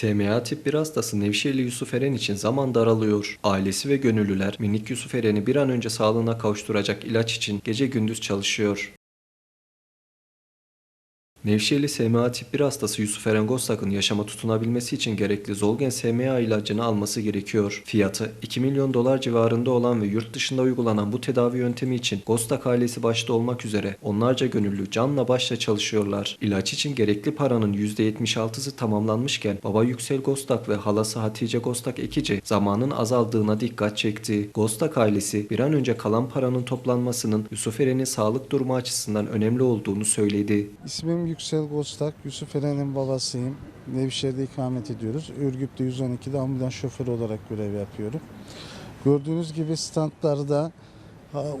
SMA tip 1 hastası Nevşehirli Yusuf Eren için zaman daralıyor. Ailesi ve gönüllüler minik Yusuf Eren'i bir an önce sağlığına kavuşturacak ilaç için gece gündüz çalışıyor. Nevşehirli SMA tip 1 hastası Yusuf Eren Gostak'ın yaşama tutunabilmesi için gerekli Zolgen SMA ilacını alması gerekiyor. Fiyatı 2 milyon dolar civarında olan ve yurt dışında uygulanan bu tedavi yöntemi için Gostak ailesi başta olmak üzere onlarca gönüllü canla başla çalışıyorlar. İlaç için gerekli paranın %76'sı tamamlanmışken baba Yüksel Gostak ve halası Hatice Gostak Ekici zamanın azaldığına dikkat çekti. Gostak ailesi bir an önce kalan paranın toplanmasının Yusuf Eren'in sağlık durumu açısından önemli olduğunu söyledi. İsmim Yüksel Gostak, Yusuf Eren'in babasıyım. Nevşehir'de ikamet ediyoruz. Ürgüp'te 112'de ambulans şoförü olarak görev yapıyorum. Gördüğünüz gibi standlarda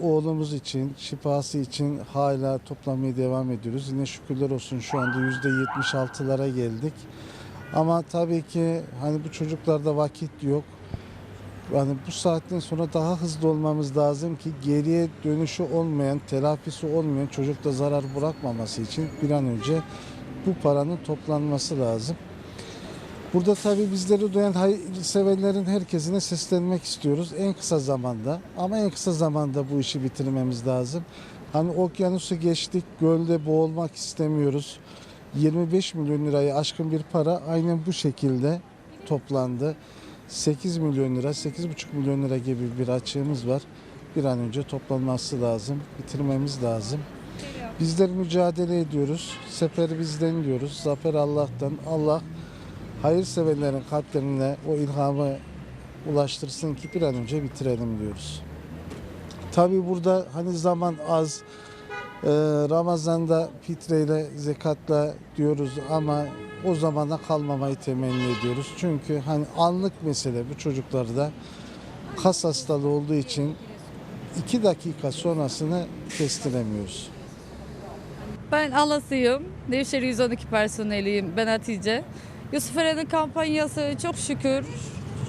oğlumuz için, şifası için hala toplamaya devam ediyoruz. Yine şükürler olsun şu anda %76'lara geldik. Ama tabii ki hani bu çocuklarda vakit yok. Yani bu saatten sonra daha hızlı olmamız lazım ki geriye dönüşü olmayan, telafisi olmayan çocukta zarar bırakmaması için bir an önce bu paranın toplanması lazım. Burada tabii bizleri duyan hayırseverlerin herkesine seslenmek istiyoruz en kısa zamanda. Ama en kısa zamanda bu işi bitirmemiz lazım. Hani okyanusu geçtik, gölde boğulmak istemiyoruz. 25 milyon lirayı aşkın bir para aynen bu şekilde toplandı. 8 milyon lira, 8,5 milyon lira gibi bir açığımız var. Bir an önce toplanması lazım, bitirmemiz lazım. Bizler mücadele ediyoruz. Sefer bizden diyoruz. Zafer Allah'tan. Allah hayırseverlerin kalplerine o ilhamı ulaştırsın ki bir an önce bitirelim diyoruz. Tabi burada hani zaman az. Ee, Ramazan'da fitreyle, zekatla diyoruz ama o zamana kalmamayı temenni ediyoruz. Çünkü hani anlık mesele bu çocuklarda kas hastalığı olduğu için iki dakika sonrasını kestiremiyoruz. Ben Alasıyım. Nevşehir 112 personeliyim. Ben Hatice. Yusuf Eren'in kampanyası çok şükür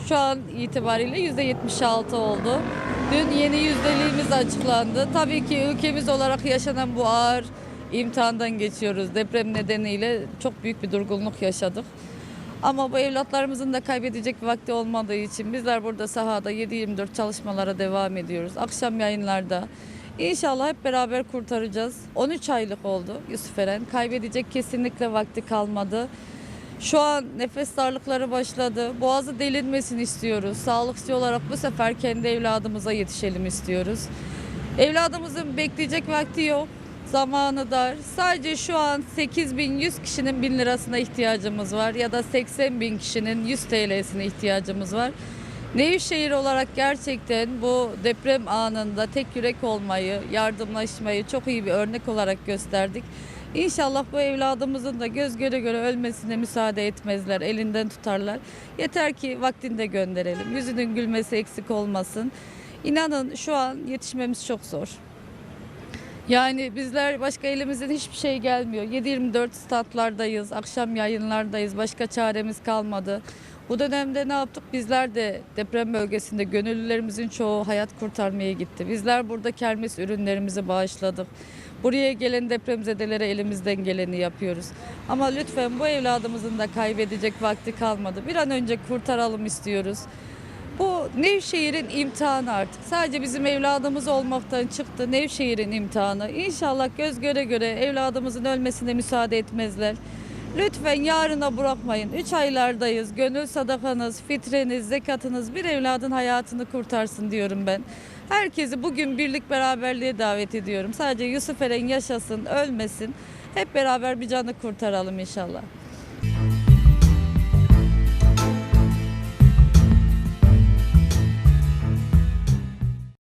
şu an itibariyle %76 oldu. Dün yeni yüzdeliğimiz açıklandı. Tabii ki ülkemiz olarak yaşanan bu ağır imtihandan geçiyoruz. Deprem nedeniyle çok büyük bir durgunluk yaşadık. Ama bu evlatlarımızın da kaybedecek vakti olmadığı için bizler burada sahada 7-24 çalışmalara devam ediyoruz. Akşam yayınlarda. İnşallah hep beraber kurtaracağız. 13 aylık oldu Yusuf Eren. Kaybedecek kesinlikle vakti kalmadı. Şu an nefes darlıkları başladı. Boğazı delinmesini istiyoruz. Sağlıkçı olarak bu sefer kendi evladımıza yetişelim istiyoruz. Evladımızın bekleyecek vakti yok. Zamanı dar. Sadece şu an 8100 kişinin 1000 lirasına ihtiyacımız var ya da 80 bin kişinin 100 TL'sine ihtiyacımız var. Nevşehir olarak gerçekten bu deprem anında tek yürek olmayı, yardımlaşmayı çok iyi bir örnek olarak gösterdik. İnşallah bu evladımızın da göz göre göre ölmesine müsaade etmezler, elinden tutarlar. Yeter ki vaktinde gönderelim. Yüzünün gülmesi eksik olmasın. İnanın şu an yetişmemiz çok zor. Yani bizler başka elimizden hiçbir şey gelmiyor. 7-24 statlardayız, akşam yayınlardayız. Başka çaremiz kalmadı. Bu dönemde ne yaptık? Bizler de deprem bölgesinde gönüllülerimizin çoğu hayat kurtarmaya gitti. Bizler burada kermes ürünlerimizi bağışladık. Buraya gelen depremzedelere elimizden geleni yapıyoruz. Ama lütfen bu evladımızın da kaybedecek vakti kalmadı. Bir an önce kurtaralım istiyoruz. Bu Nevşehir'in imtihanı artık. Sadece bizim evladımız olmaktan çıktı. Nevşehir'in imtihanı. İnşallah göz göre göre evladımızın ölmesine müsaade etmezler. Lütfen yarına bırakmayın. Üç aylardayız. Gönül sadakanız, fitreniz, zekatınız bir evladın hayatını kurtarsın diyorum ben. Herkesi bugün birlik beraberliğe davet ediyorum. Sadece Yusuf Eren yaşasın, ölmesin. Hep beraber bir canı kurtaralım inşallah.